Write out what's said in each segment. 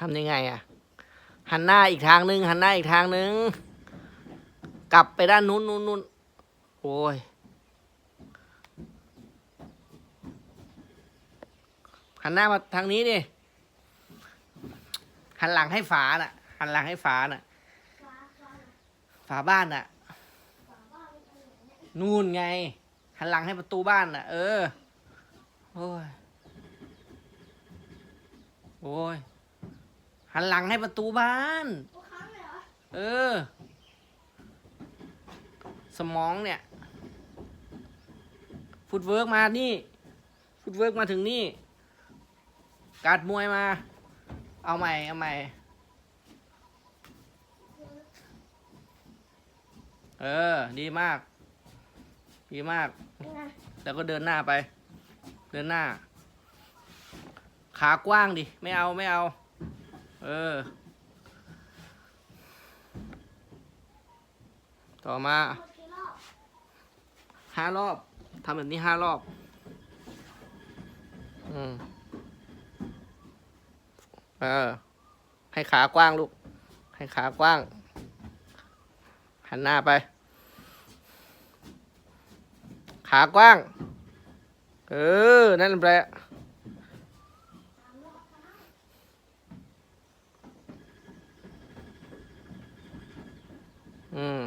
ทำยังไงอะหันหน้าอีกทางนึงหันหน้าอีกทางนึง กลับไปด้านนู้นนู้นนู้นโอ้ยหันหน้ามาทางนี้ดิหันหลังให้ฝาน่ะ หันหลังให้ฝาน่ะ ฝาบ้านน่ะ นู่นไง หันหลังให้ประตูบ้านน่ะ เออ โอ้ย โอ้ย หันหลังให้ประตูบ้าน ทุกครั้งเลยเหรอเออ สมองเนี่ย ฟุตเวิร์กมานี่ ฟุตเวิร์กมาถึงนี่ การดมวยมา เอาใหม่ เอาใหม่ เออ ดีมาก ดีมากยังไงแล้วก็เดินหน้าไป เดินหน้า ขากว้างดิ ไม่เอาไม่เอา เออ ต่อมาห้ารอบทำแบบนี้ห้ารอบ อืม เออ ให้ขากว้างลูก ให้ขากว้าง หันหน้าไป ขากว้าง เออ นั่นแหละ อืม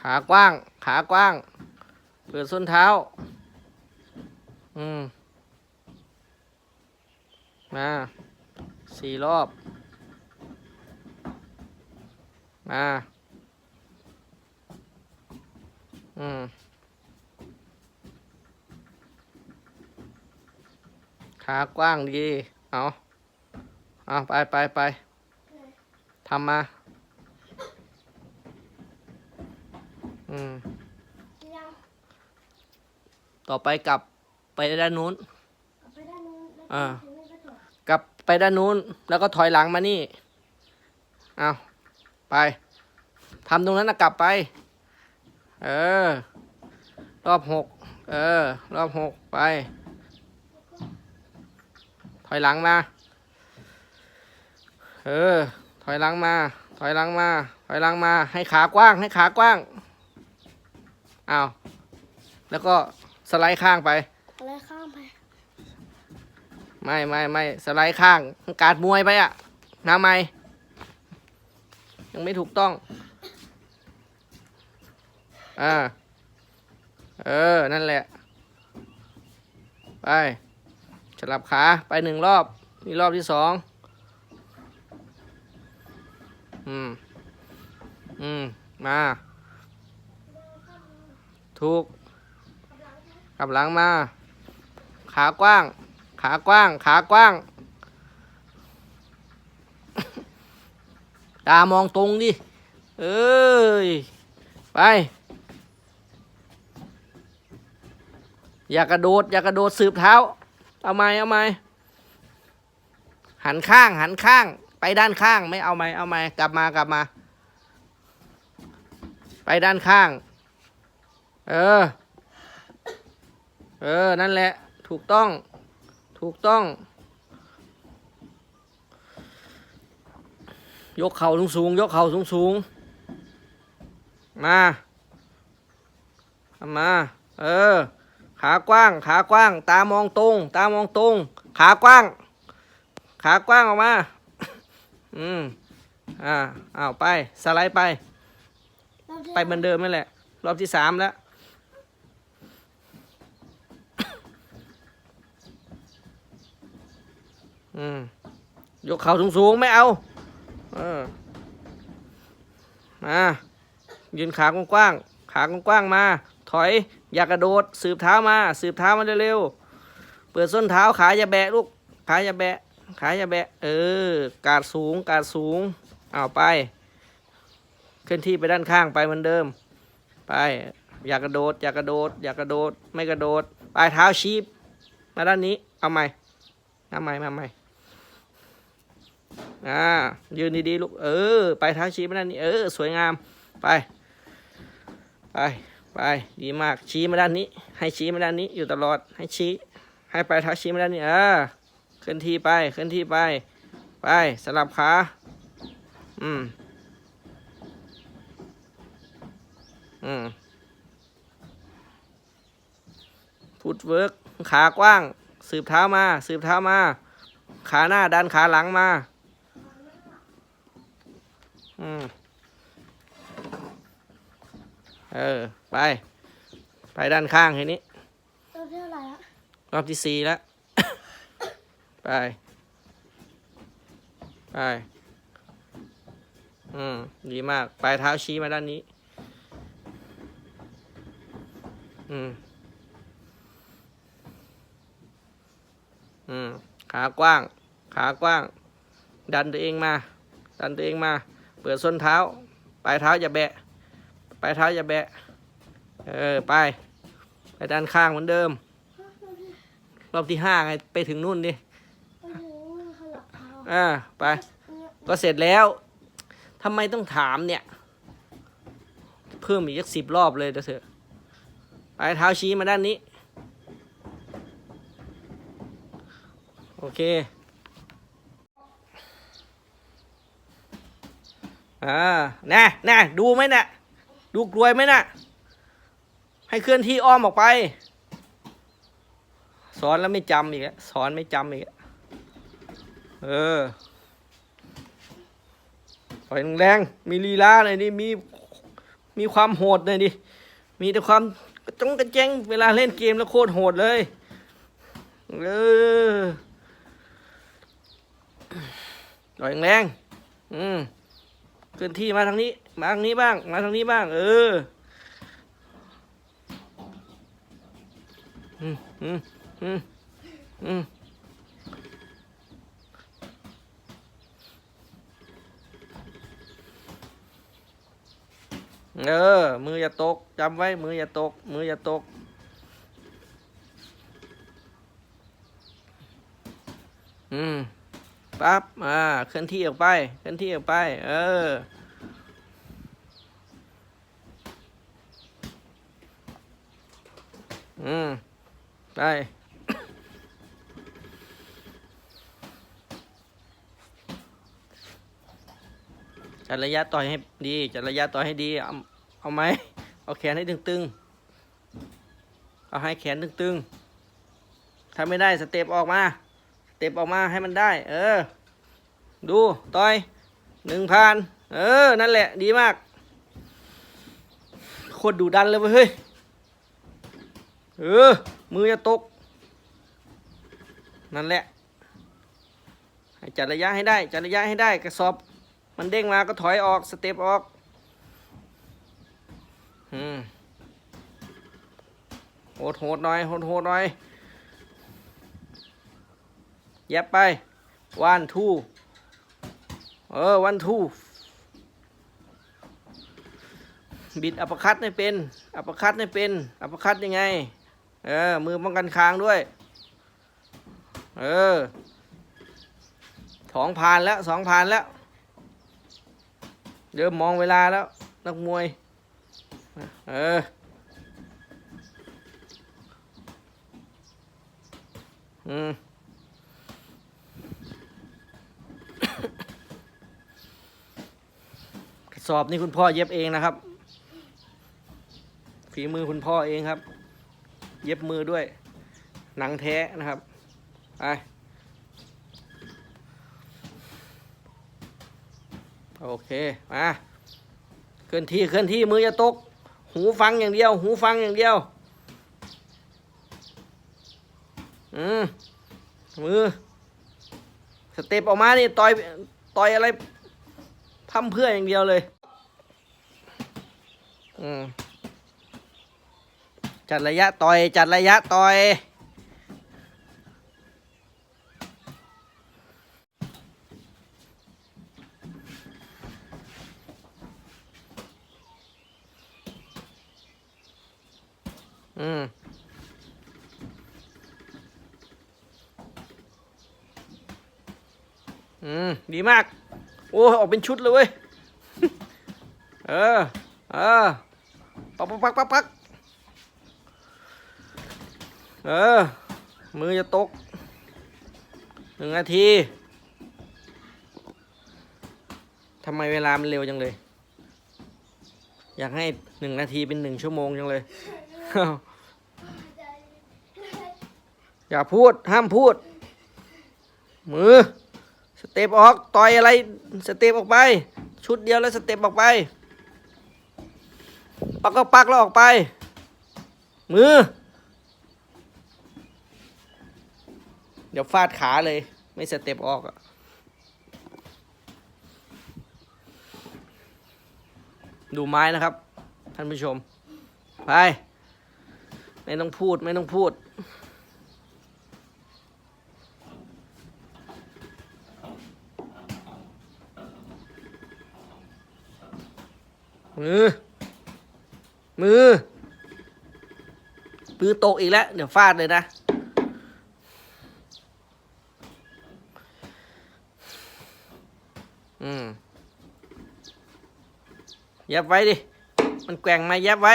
ขากว้าง ขากว้าง เปิดส้นเท้า อืม มาสี่รอบ มา อืม ขากว้างดี เอาเอาไปไปไป ทำมา อืมยังต่อไปกลับไปด้านนู้นเอาไปด้านนู้นแล้วอ่าถึงนี่ก็จบกลับไปด้านนู้น แล้วก็ถอยหลังมานี่ เอาไป ทำตรงนั้นนะกลับไป เออ รอบหก เออ รอบหกไป ถอยหลังมา เออ ถอยหลังมา ถอยหลังมา ถอยหลังมา ให้ขากว้าง ให้ขากว้างเอาแล้วก็สไลด์ข้างไป อะไรข้ามไปไม่ไม่ไม่สไลด์ข้าง การดมวยไปอะน้ำไม่ ยังไม่ถูกต้อง อ่า เออ นั่นแหละ ไปสลับขา ไปหนึ่งรอบนี่รอบที่สอง อืม อืม มา ถูก กลับหลังมา ขากว้าง ขากว้าง ขากว้าง ตามองตรงดิ เอ้ย ไป อย่ากระโดด อย่ากระโดดสืบเท้า เอาไหมเอาไหมหันข้าง หันข้าง ไปด้านข้าง ไม่เอาไหมเอาไหมกลับมากลับมา ไปด้านข้าง เออ เออ นั่นแหละ ถูกต้อง ถูกต้อง ยกเข่าสูงสูง ยกเข่าสูงสูง มาทำมา เออ ขากว้าง ขากว้าง ตามองตรง ตามองตรง ขากว้าง ขากว้างออกมา อืม อ่าอ้าวไป สไลด์ไป ไปเหมือนเดิมนั่นแหละ รอบที่สามแล้ว อืมยกเข่าสูงสูงๆไม่เอา เออ มายืนขากว้างๆขากว้างๆมา ถอย อย่ากระโดด สืบเท้ามา สืบเท้ามาเร็วๆ เปิดส้นเท้าขาอย่าแบะลูก ขาอย่าแบะ ขาอย่าแบะ เออ กาดสูง กาดสูง เอาไป เคลื่อนที่ไปด้านข้างไปเหมือนเดิม ไป อย่ากระโดด อย่ากระโดด อย่ากระโดด ไม่กระโดด ปลายเท้าชี้มาด้านนี้ เอาใหม่เอาใหม่มาใหม่ อ่า ยืนดีๆลูก เออปลายเท้าชี้มาด้านนี้ เออ สวยงาม ไป ไป ไป ดีมาก ชี้มาด้านนี้ ให้ชี้มาด้านนี้ อยู่ตลอด ให้ชี้ ให้ปลายเท้าชี้มาด้านนี้ เออ เคลื่อนที่ไป เคลื่อนที่ไป ไป สลับขา อืม อืมฟุตเวิร์กขากว้าง สืบเท้ามา สืบเท้ามา ขาหน้าดันขาหลังมา อืมเออ ไป ไปด้านข้างทีนี้รอบที่เท่าไหร่ละรอบที่สี่แล้ว ไป ไป อืม ดีมาก ปลายเท้าชี้มาด้านนี้ อืม อืม ขากว้าง ขากว้าง ดันตัวเองมา ดันตัวเองมา เปิดส้นเท้า ปลายเท้าอย่าแบะ ปลายเท้าอย่าแบะ เออไป ไปด้านข้างเหมือนเดิม รอบที่ห้าไงไปถึงนู่นดิโอ้โหขยับเท้าอ่าไปเนี่ยก็เสร็จแล้วทำไมต้องถามเนี่ย เพิ่มอีกสักสิบรอบเลยเดี๋ยวเถอะปลายเท้าชี้มาด้านนี้ โอเค อ่าแน่แน่ดูไหมน่ะ ดูกลวยไหมน่ะ ให้เคลื่อนที่อ้อมออกไป สอนแล้วไม่จำอีกสอนไม่จำอีกเออต่อยแรงมีลีลาหน่อยดิมีมีความโหดหน่อยดิมีแต่ความกระจงกระเจงเวลาเล่นเกมแล้วโคตรโหดเลยเออต่อยแรงอืม เคลื่อนที่มาทางนี้ มาทางนี้บ้าง มาทางนี้บ้าง เอออืมอืมอืมอืมเออ มืออย่าตกจำไว้ มืออย่าตก มืออย่าตก อืม ปั๊บอ่าเคลื่อนที่ออกไป เคลื่อนที่ออกไป เออ อืม ไปจัดระยะต่อยให้ดีจัดระยะต่อยให้ดี เอาเอาไหมเอาแขนให้ตึงๆ เอาให้แขนตึงๆถ้าไม่ได้สเต็ปออกมา เต็ปออกมาให้มันได้ เออ ดูต่อยหนึ่งพันเออ นั่นแหละ ดีมากโคตรดูดันเลยเว้ยเฮ้ย เออ มือจะตก นั่นแหละ ให้จัดระยะให้ได้ จัดระยะให้ได้กระสอบ มันเด้งมาก็ถอยออก สเต็ปออก อืมโหดโหดหน่อยโหดโหดหน่อย ย็บไปวันทูเออวันทูบิดอัปคัตให้เป็นอัปคัตให้เป็นอัปคัตยังไง เออ มือป้องกันคางด้วย เออสองผ่านแล้วสองผ่านแล้ว เริ่มมองเวลาแล้ว นักมวย เอออืม กระ สอบนี่คุณพ่อเย็บเองนะครับ ฝีมือคุณพ่อเองครับ เย็บมือด้วย หนังแท้นะครับไปโอเคมาเคลื่อนที่เคลื่อนที่มืออย่าตก หูฟังอย่างเดียว หูฟังอย่างเดียวอืมมือสเต็ปออกมานี่ต่อยต่อยอะไรทำเพื่ออย่างเดียวเลย จัดระยะต่อย จัดระยะต่อยอืมอืม ดีมาก โอ้ ออกเป็นชุดเลยเว้ย เออ เออ ปักปักปักปักปักเออ มือจะตกหนึ่งนาทีทำไมเวลามันเร็วจังเลย อยากให้หนึ่งนาทีเป็นหนึ่งชั่วโมงจังเลย อย่าพูดห้ามพูด มือ สเต็ปออก ต่อยอะไร สเต็ปออกไป ชุดเดียวแล้วสเต็ปออกไป ปักก็ปักแล้วออกไป มือ เดี๋ยวฟาดขาเลย ไม่สเต็ปออกอะดูไม้นะครับ ท่านผู้ชม ไป ไม่ต้องพูดไม่ต้องพูด มือ มือ มือตกอีกแล้ว เดี๋ยวฟาดเลยนะ อืม ยับไว้ดิ มันแกว่งมายับไว้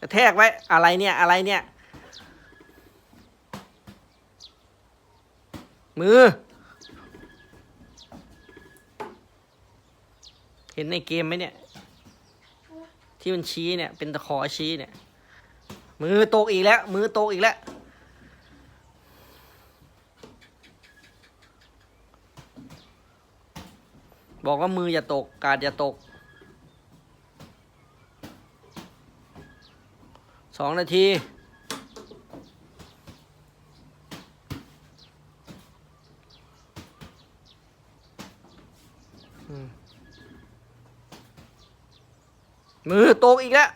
กระแทกไว้ อะไรเนี่ย อะไรเนี่ย มือ เห็นในเกมไหมเนี่ย ที่มันชี้เนี่ย เป็นตะขอชี้เนี่ย มือตกอีกแล้ว มือตกอีกแล้วบอกว่ามืออย่าตก การอย่าตก สองนาที อืม มือตกอีกแล้ว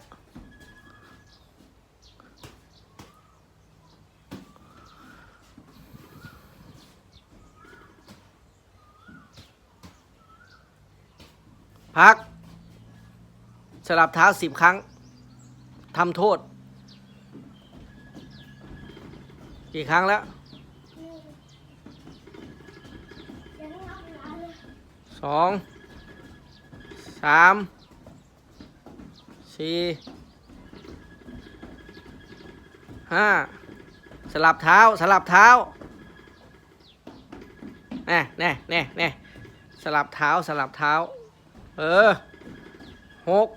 พัก สลับเท้าสิบครั้ง ทำโทษ กี่ครั้งแล้ว สอง สาม สี่ห้าสลับเท้าสลับเท้าแน่แน่แน่แน่สลับเท้าสลับเท้า เออหก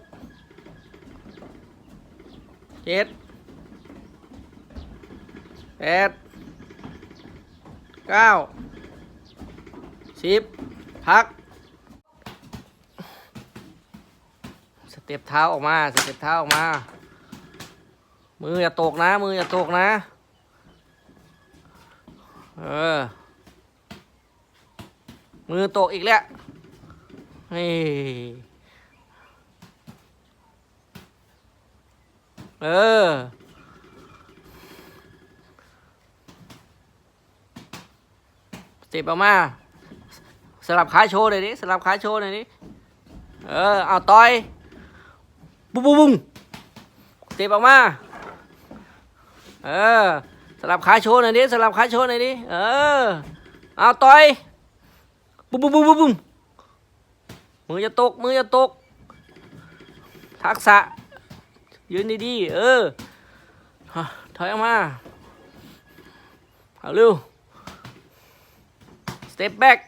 เจ็ดแปดเก้าสิบพัก สเต็ปเท้าออกมาสเต็ปเท้าออกมา มืออย่าตกนะ มืออย่าตกนะ เออ มือตกอีกแล้วเฮ้เออ สเต็ปออกมาสลับขาโชว์หน่อยดิสลับขาโชว์หน่อยดิเออ เอาต่อย บุ้งบุ้งบุ้งเตะออกมา เออ สลับขาโชว์หน่อยดิ สลับขาโชว์หน่อยดิ เออ เอาต่อยบุ้งบุ้งบุ้งบุ้งบุ้งมือจะตก มือจะตก ทักษะ ยืนดีๆ เออ ถอยออกมา เอาเร็ว สเต็ปแบ็ก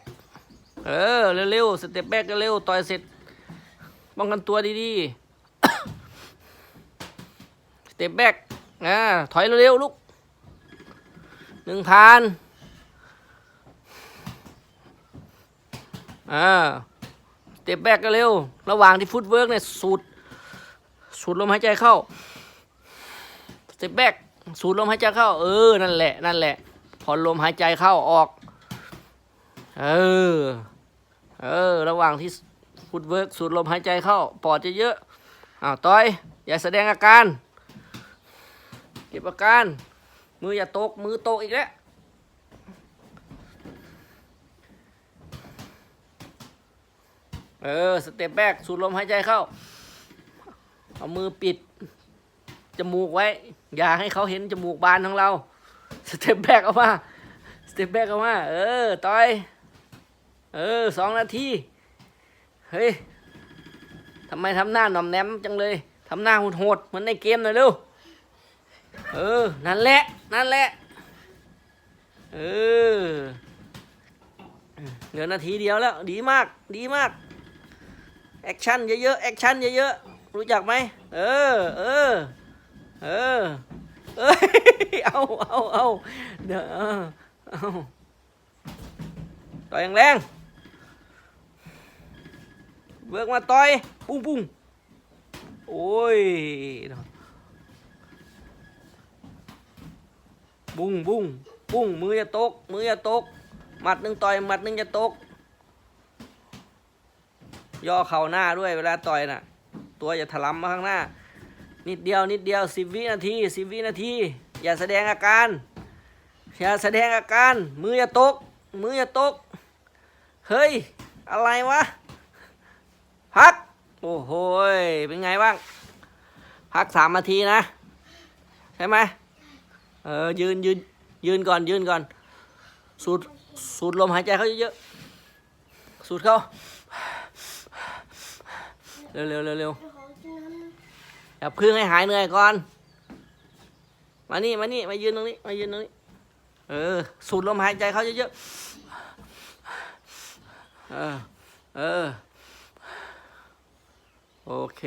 เออ เร็วๆ สเต็ปแบ็กเร็วๆ ต่อยเสร็จป้องกันตัวดีๆ เต็ปแบกอ่าถอยเร็วๆลูกหนึ่งพันอ่าเต็ปแบ็กเร็ว ระหว่างที่ฟุตเวิร์กเนี่ยสูดสูดลมหายใจเข้าเต็ปแบกสูดลมหายใจเข้า เออ นั่นแหละ นั่นแหละพอลมหายใจเข้าออก เออ เออ ระหว่างที่ฟุตเวิร์กสูดลมหายใจเข้า ปอดจะเยอะอ้าวต้อย อย่าแสดงอาการ ก็บอาการ มืออย่าตก มือตกอีกแล้ว เออ สเต็ปแบกสูดลมหายใจเข้า เอามือปิด จมูกไว้ อย่าให้เขาเห็นจมูกบานของเรา สเต็ปแบกเอามา สเต็ปแบกเอามา เออต้อย เออ สองนาที เฮ้ยทำไมทำหน้าหน่อมแนมจังเลย ทำหน้าโหดๆเหมือนในเกมหน่อยเร็ว เออ นั่นแหละ นั่นแหละ เออ เหลือนาทีเดียวแล้ว ดีมาก ดีมาก แอคชั่นเยอะๆ แอคชั่นเยอะๆ รู้จักไหม เออ เออ เออ เอ้ย เอาเอาเอาเดี๋ยวเอาเอาต่อยแรงเบิกมาต่อย ปุ้งปุ้งโอ้ย บุ้งบุ้งปุ้งมือจะตก มือจะตก หมัดหนึ่งต่อยหมัดหนึ่งจะตก ย่อเข่าหน้าด้วยเวลาต่อยน่ะ ตัวอย่าถลำมาข้างหน้า นิดเดียวนิดเดียวสิบวินาทีสิบวินาที อย่าแสดงอาการ อย่าแสดงอาการ มืออย่าตก มืออย่าตก เฮ้ย อะไรวะ พัก โอ้โหเป็นไงบ้าง พักสามนาทีนะ ใช่ไหม เออยืนยืนยืนก่อนยืนก่อน สูดสูดลมหายใจเขาเยอะๆสูดเข้าเร็วเร็วเร็วเร็วอย่าพึ่งให้หายเหนื่อยก่อน มานี่มานี่มายืนตรงนี้มายืนตรงนี้ เออ สูดลมหายใจเขาเยอะๆเออเออโอเค